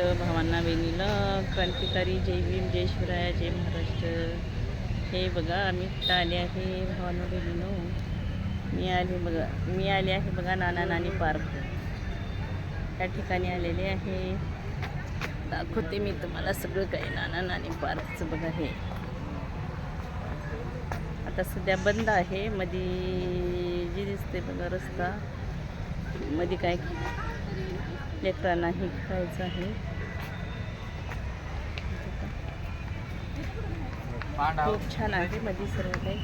भावांना बहिणीला क्रांतिकारी जय भीम जय शिवराया जय महाराष्ट्र. हे बघा आम्ही कुठं आले आहे भावांना बहिणीनो मी आले बघा मी आले आहे बघा नाना नानी पार्क. त्या ठिकाणी आलेले आहे. दाखवते मी तुम्हाला सगळं काही. नाना नानी पार्कचं बघा हे. आता सध्या बंद आहे. मध्ये जी दिसते बघा रस्ता मध्ये काय लेकरांना हे खेळायचं आहे. खूप छान आहे मध्ये सर्व काही.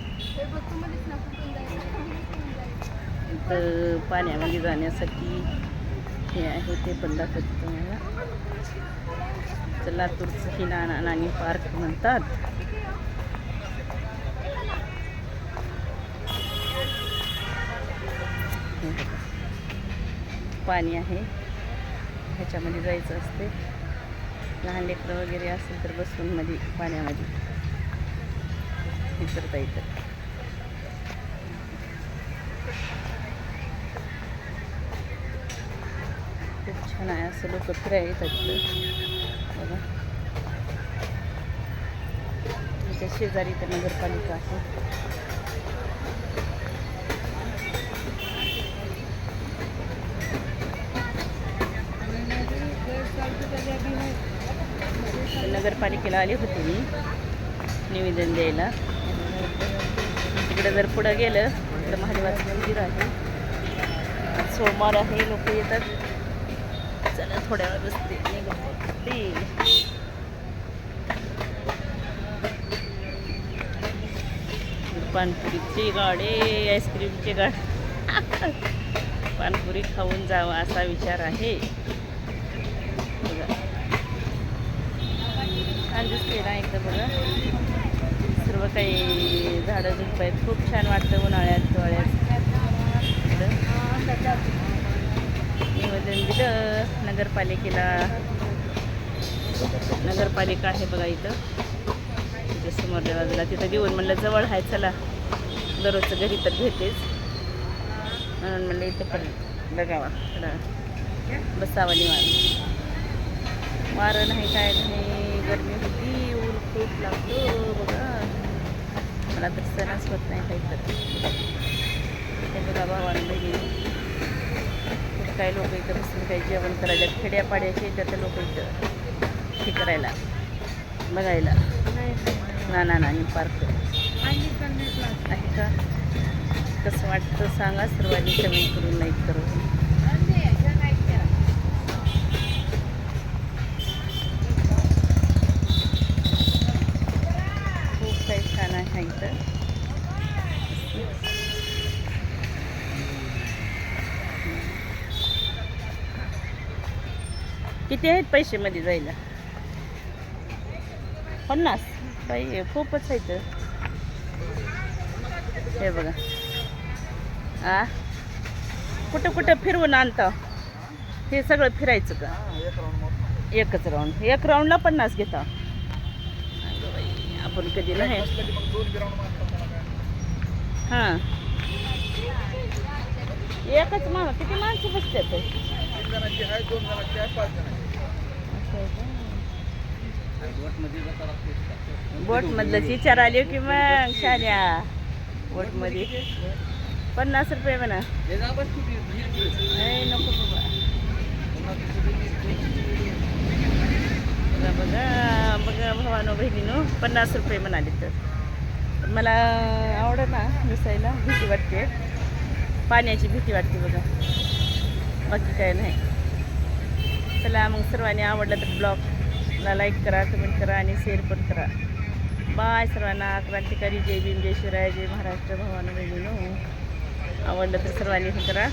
तर पाण्यामध्ये जाण्यासाठी हे आहे ते पण दाखवते तुम्हाला. तर लातूरचं ही नाना नानी पार्क म्हणतात. हे पाणी आहे. ह्याच्यामध्ये जायचं असते. लहान लेकरं वगैरे असेल तर बसून मध्ये पाण्यामध्ये. विसरता येतं खूप छान आहे असं लोक फिरायला येतात बघा. त्याच्या शेजारी तर नगरपालिका आहे. नगरपालिकेला आले होते मी. निवेदन द्यायला. तिकडे जर पुढं गेलं तर महादेवाचं मंदिर आहे. सोमवार आहे लोक येतात. चला थोड्या वेळ बसते. निघते. पानपुरीची गाडे आईस्क्रीमची गाडी. पानपुरी खाऊन जावं असा विचार आहे. बघा. छान दिसते ना एकदा बघा. सर्व काही झाडं झुडपं आहेत. खूप छान वाटतं उन्हाळ्यात हिवाळ्यात निवेदन दिलं नगरपालिकेला. नगरपालिका आहे बघा इथं. तिथे समोरच्या बाजूला तिथं घेऊन म्हणलं जवळ आहे चला. दररोजचं घरी तर घेतेच. म्हणून म्हणलं इथं पण बघावा. बसावा बसावं वारं नाही काय नाही. गरमी होती. ऊन खूप लागतो बघा. मला तर सणच होत नाही काही तर ते बघा भावानं बहिणी. काही लोक इथं बसून काही जेवण करायला खेड्यापाड्याचे इथं लोक इथं. हे करायला बघायला. नाना नानी पार्क. आहे का? कसं वाटतं सांगा सर्वांनी कमेंट करून लाईक करून. छान इथं. किती आहेत पैसे मध्ये जायला? पन्नास? बाई खूपच आहे तर हे बघा. आ? कुठं कुठं फिरवून आणता? हे सगळं फिरायचं का? एकच राऊंड एक राऊंडला पन्नास घेता. आपण कधी नाही. हां. एकच माणूस किती माणसं बसतात? बोट मधलं विचार आले की मग शाल्या बोटमध्ये पन्नास रुपये म्हणा. नाही नको बाबा. बघा भावानो बहिणीनो पन्नास रुपये म्हणाले तर. मला आवडत ना दिसायला भीती वाटते. पाण्याची भीती वाटते बघा. बाकी काय नाही. चला मग सर्वांनी आवडलं तर ब्लॉगला लाईक करा कमेंट करा आणि शेअर पण करा. बाय सर्वांना. क्रांतिकारी जय भीम जय शिवराय जय महाराष्ट्र भवानी बहिणीनो. आवडलं तर सर्वांनी हे करा.